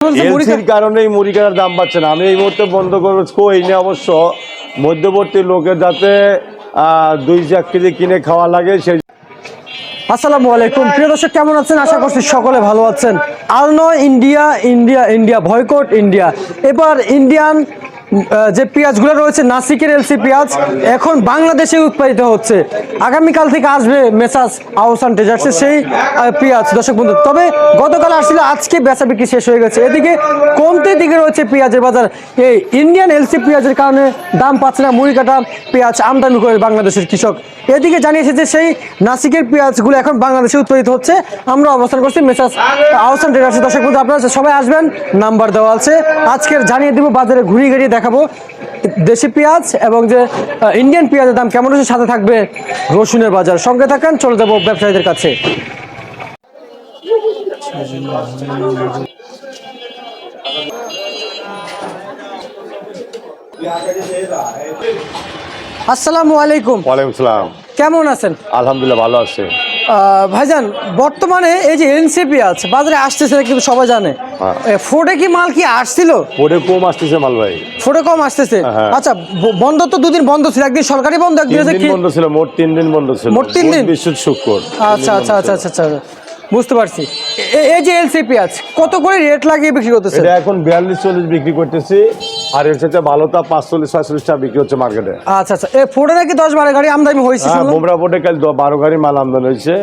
এলসির কারণেই মুড়ি কেনার দাম পাচ্ছে না। আমি এই মুহূর্তে বন্ধ করব এই না অবশ্য। মধ্যবর্তী লোকের যাতে দুই চার কেজি কিনে খাওয়া লাগে সেই আসসালামু আলাইকুম। প্রিয় দর্শক কেমন আছেন? আশা করছি সকলে ভালো আছেন। আর নয় India India India boycott India. এবার ইন্ডিয়ান যে পেঁয়াজগুলো রয়েছে, নাসিকের এলসি পেঁয়াজ, এখন বাংলাদেশে উৎপাদিত হচ্ছে। আগামীকাল থেকে আসবে মেসাজ আহসান ট্রেজার্সের সেই পেঁয়াজ। দর্শক বন্ধু, তবে গতকাল আসছিল আজকে বেচা বিক্রি শেষ হয়ে গেছে। এদিকে কমতে দিকে রয়েছে পেঁয়াজের বাজার। এই ইন্ডিয়ান এলসি পেঁয়াজের কারণে দাম পাচ্ছে না মুড়ি কাটা পেঁয়াজ আমদানি করে বাংলাদেশের কৃষক। এদিকে জানিয়েছে যে সেই নাসিকের পেঁয়াজগুলো এখন বাংলাদেশে উৎপাদিত হচ্ছে। আমরা অবস্থান করছি মেসাজ আহসান ট্রেডার্সের দর্শক বন্ধু, আপনারা সবাই আসবেন, নাম্বার দেওয়া আছে। আজকের জানিয়ে দেবো বাজারে ঘুরিয়ে ঘুরিয়ে দেখাবো। দেশি পেঁয়াজ এবং যে ইন্ডিয়ান পেঁয়াজের দাম কেমন হচ্ছে সাথে থাকবে রসুনের বাজার। সঙ্গে থাকেন চলে যাব ব্যবসায়ীদের কাছে। আসসালামু আলাইকুম। ওয়ালাইকুম সালাম। কেমন আছেন? আলহামদুলিল্লাহ ভালো আছে। আহ, ভাইজান বর্তমানে এই যে এনসিপি আছে বাজারে আসতেছে কিন্তু সবাই জানে? হ্যাঁ। ফোর্ডে কি মাল কি আসছিল? পরে কম আসতেছে মাল ভাই। ফোর্ডে কম আসতেছে? হ্যাঁ। আচ্ছা বন্ধ তো দুদিন বন্ধ ছিল একদিন সরকারি বন্ধ একদিন বন্ধ ছিল মোট তিন দিন বন্ধ ছিল। মোট তিন দিন? বিশুদ্ধ শুক্র আচ্ছা আচ্ছা আচ্ছা আচ্ছা আচ্ছা। বুঝতে পারছি। এই যে এলসিপি আছে কত করে রেট লাগিয়ে বিক্রি করতেছে এটা এখন বিয়াল্লিশ চল্লিশ বিক্রি করতেছি। আর এর সাথে ভালোটা পাঁচচল্লিশ ছয়চল্লিশ টাকা বিক্রি হচ্ছে মার্কেটে আচ্ছা আচ্ছা। এ ফোর্ডে নাকি দশ বারো গাড়ি? আমদানি হয়েছে হ্যাঁ। বোমরা কাল বারো গাড়ি মাল আমদানি হয়েছে।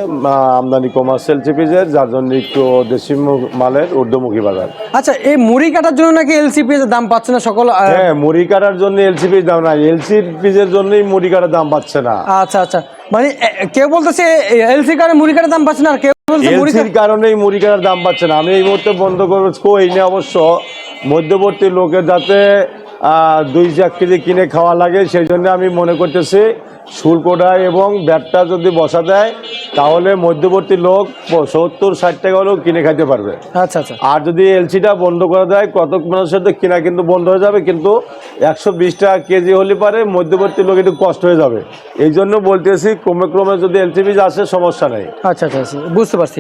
আমদানি কমার্শিয়াল চিপিজের যার জন্য একটু দেশি মালের ঊর্ধ্বমুখী বাজার। আচ্ছা এই মুড়ি কাটার জন্য নাকি এলসি পেঁয়াজের দাম পাচ্ছে না সকল হ্যাঁ মুড়ি কাটার জন্য এলসিপির দাম না এলসি পিজের জন্যই মুড়ি কাটার দাম পাচ্ছে না। আচ্ছা আচ্ছা। মানে কেউ বলতেছে এলসি কারে মুড়ি কাটার দাম পাচ্ছে না আর কেউ এলসির কারণেই মুড়ি কাটার দাম পাচ্ছে না। আমি এই মুহূর্তে বন্ধ করব। কই না অবশ্য মধ্যবর্তী লোকের যাতে দুই চার কেজি কিনে খাওয়া লাগে সেই জন্য আমি মনে করতেছি শুল্কটা এবং ব্যাটটা যদি বসা দেয় তাহলে মধ্যবর্তী লোক সত্তর ষাট টাকা হলেও কিনে খাইতে পারবে। আচ্ছা আচ্ছা। আর যদি এলসিটা বন্ধ করে দেয় কত মানুষের তো কিনা কিন্তু বন্ধ হয়ে যাবে কিন্তু একশো বিশ টাকা কেজি হলে পারে মধ্যবর্তী লোক একটু কষ্ট হয়ে যাবে। এই জন্য বলতেছি ক্রমে ক্রমে যদি এলসিবি আসে সমস্যা নেই। আচ্ছা আচ্ছা আচ্ছা, বুঝতে পারছি।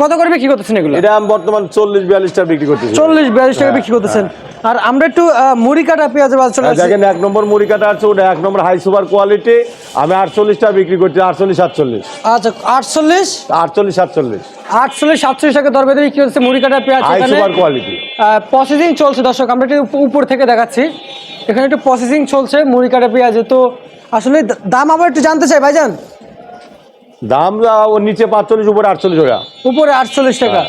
কত করে বিক্রি করতেছেন এগুলো? এটা আমি বর্তমান চল্লিশ বিয়াল্লিশ টাকা বিক্রি করতেছি। চল্লিশ বিয়াল্লিশ টাকা বিক্রি করতেছেন। আর আমরা একটু মুড়ি কাটা পেঁয়াজের বাজার চলে আর দেখেন এক নম্বর মুড়ি কাটা আছে ওটা এক নম্বর হাই সুপার কোয়ালিটি আমি আটচল্লিশ টাকা বিক্রি করছি আটচল্লিশ সাতচল্লিশ। আচ্ছা আটচল্লিশ? আটচল্লিশ সাতচল্লিশ। আটচল্লিশ সাতচল্লিশ টাকা দর বেঁধে বিক্রি হচ্ছে মুড়ি কাটা পেঁয়াজ হাই সুপার কোয়ালিটি প্রসেসিং চলছে দর্শক আমরা একটু উপর থেকে দেখাচ্ছি। এখানে একটু প্রসেসিং চলছে মুড়ি কাটা পেঁয়াজে। তো আসলে দাম আবার একটু জানতে চাই ভাইজান। দাম ওর নিচে পাঁচচল্লিশ উপরে আটচল্লিশ টাকা। উপরে আটচল্লিশ টাকা।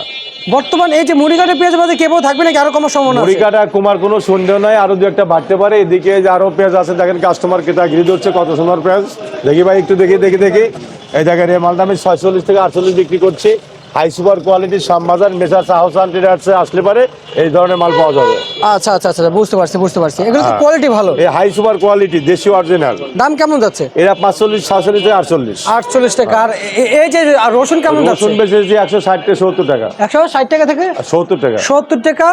বর্তমান এই যে মুড়ি কাটা পেঁয়াজ বাজে কেবল থাকবে নাকি আরও কমার সম্ভাবনা মুড়িঘাটা? কুমার কোনো সন্দেহ নাই আরও দু একটা বাড়তে পারে। এদিকে যে আরও পেঁয়াজ আছে, দেখেন কাস্টমার তা ঘিরে ধরছে, কত সুন্দর পেঁয়াজ। দেখি ভাই, একটু দেখি দেখি দেখি। এই জায়গায় এই মালটা আমি ছয়চল্লিশ থেকে আটচল্লিশ বিক্রি করছি। হাই সুপার কোয়ালিটির শ্যামবাজার মেসার সাহসান ট্রেডার্সে আসলে পারে এই ধরনের মাল পাওয়া যাবে। আচ্ছা আচ্ছা আচ্ছা বুঝতে পারছি বুঝতে পারছি। এগুলো তো হ্যাঁ। কোয়ালিটি ভালো। এই হাই সুপার কোয়ালিটি দেশি অরিজিনাল দাম কেমন যাচ্ছে? এরা পাঁচচল্লিশ সাতচল্লিশ থেকে আটচল্লিশ। আটচল্লিশ টাকা। আর এই যে আর রসুন কেমন যাচ্ছে? রসুন বেচেছি একশো ষাট থেকে সত্তর টাকা। একশো ষাট টাকা থেকে? সত্তর টাকা। সত্তর টাকা।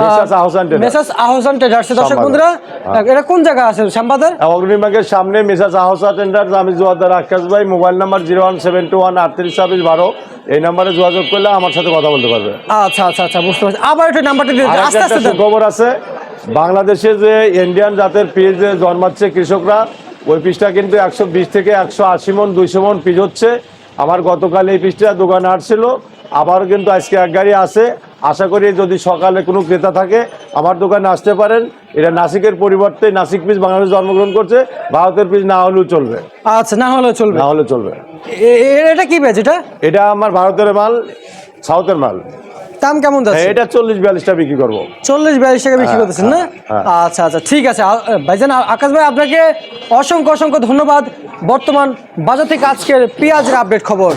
Messrs Ahsan traders. Messrs Ahsan ট্রেডার্সের দর্শক শ্যামবাজার। বন্ধুরা হ্যাঁ। এটা কোন জায়গা আছে শ্যামবাজার অগ্নিমার্গের সামনে মেসাজ আহসা টেন্ডার্স আমি জোয়াদার আকাশ ভাই mobile number zero one seven two one আটত্রিশ ছাব্বিশ বারো এই নাম্বারে যোগাযোগ করলে আমার সাথে কথা বলতে পারবে আচ্ছা আচ্ছা আচ্ছা বুঝতে পারছি আবার একটু নাম্বারটা দিয়ে আর দিন। আস্তে একটা আস্তে দেন। খবর আছে বাংলাদেশে যে ইন্ডিয়ান জাতের পিস জন্মাচ্ছে কৃষকরা ওই পিসটা কিন্তু একশো বিশ থেকে একশো আশি মন দুইশো মন পিস হচ্ছে আমার গতকাল এই পিসটা দোকানে আসছিল আবার কিন্তু আজকে এক গাড়ি আছে আশা করি যদি সকালে কোনো ক্রেতা থাকে আমার দোকানে আসতে পারেন। এটা নাসিকের পরিবর্তে নাসিক পিস বাংলাদেশ জন্মগ্রহণ করছে ভারতের পিস না হলেও চলবে। আচ্ছা না হলেও চলবে? না হলে চলবে। এটা কি পেয়েছে এটা? এটা আমার ভারতের মাল সাউথের মাল। দাম কেমন যাচ্ছে? এটা চল্লিশ বিয়াল্লিশটা বিক্রি করব। চল্লিশ বিয়াল্লিশ টাকা বিক্রি হ্যাঁ, করতেছেন না? হ্যাঁ, আচ্ছা আচ্ছা ঠিক আছে। ভাইজান আকাশ ভাই আপনাকে অসংখ্য অসংখ্য ধন্যবাদ। বর্তমান বাজার থেকে আজকের পেঁয়াজের আপডেট খবর।